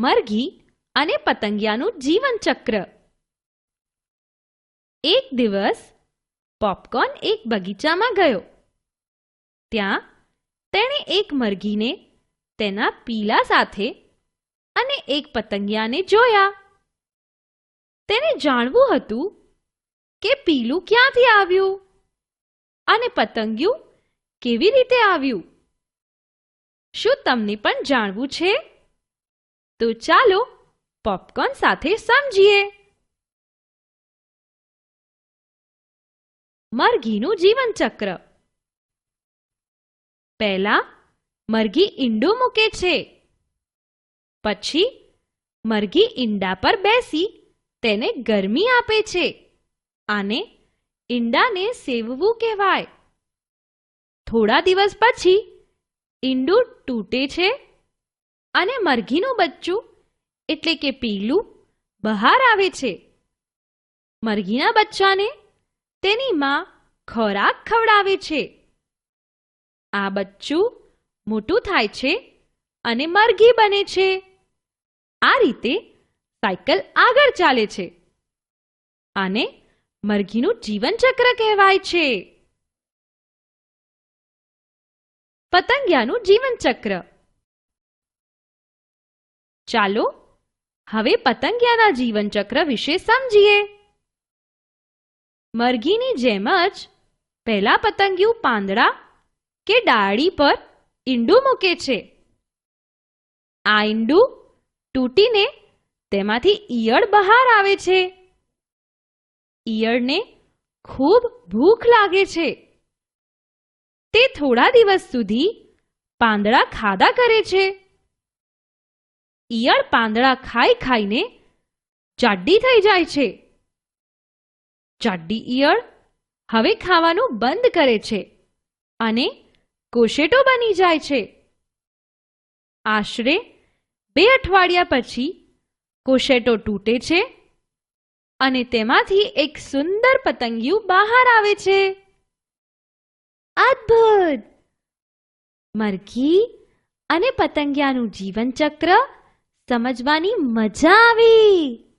મરઘી અને પતંગિયાનું જીવનચક્ર એક દિવસ પોપકોર્ન એક બગીચામાં ગયો. ત્યાં તેણે એક મરઘીને તેના પીલા સાથે અને એક પતંગિયાને જોયા. તેને જાણવું હતું કે પીલું ક્યાંથી આવ્યું અને પતંગિયું કેવી રીતે આવ્યું? શું તમને પણ જાણવું છે? તો ચાલો પોપકોર્ન સાથે સમજીએ. મરઘીનું જીવનચક્ર. પહેલા મરઘી ઈંડું મૂકે છે. પછી મરઘી ઈંડા પર બેસી તેને ગરમી આપે છે. આને ઈંડાને સેવવું કહેવાય. થોડા દિવસ પછી ઈંડું તૂટે છે અને મરઘીનું બચ્ચું, એટલે કે પીલું, બહાર આવે છે. મરઘીના બચ્ચાને તેની માં ખોરાક ખવડાવે છે. આ બચ્ચું મોટું થાય છે અને મરઘી બને છે. આ રીતે સાયકલ આગળ ચાલે છે. આને મરઘીનું જીવનચક્ર કહેવાય છે. પતંગિયાનું જીવનચક્ર. ચાલો હવે પતંગિયાના જીવનચક્ર વિશે સમજીએ. મરઘીની જેમ જ પહેલા પતંગિયું પાંદડા કે ડાળી પર ઈંડું મૂકે છે. આ ઈંડું તૂટીને તેમાંથી ઈયળ બહાર આવે છે. ઈયળને ખૂબ ભૂખ લાગે છે. તે થોડા દિવસ સુધી પાંદડા ખાધા કરે છે. ઈયળ પાંદડા ખાઈ ખાઈને જાડી થઈ જાય છે. જાડી ઈયળ હવે ખાવાનું બંધ કરે છે અને કોશેટો બની જાય છે. આશરે બે અઠવાડિયા પછી કોશેટો તૂટે છે અને તેમાંથી એક સુંદર પતંગિયું બહાર આવે છે. અદ્ભુત! મરઘી અને પતંગિયાનું જીવનચક્ર સમજવાની મજા આવી.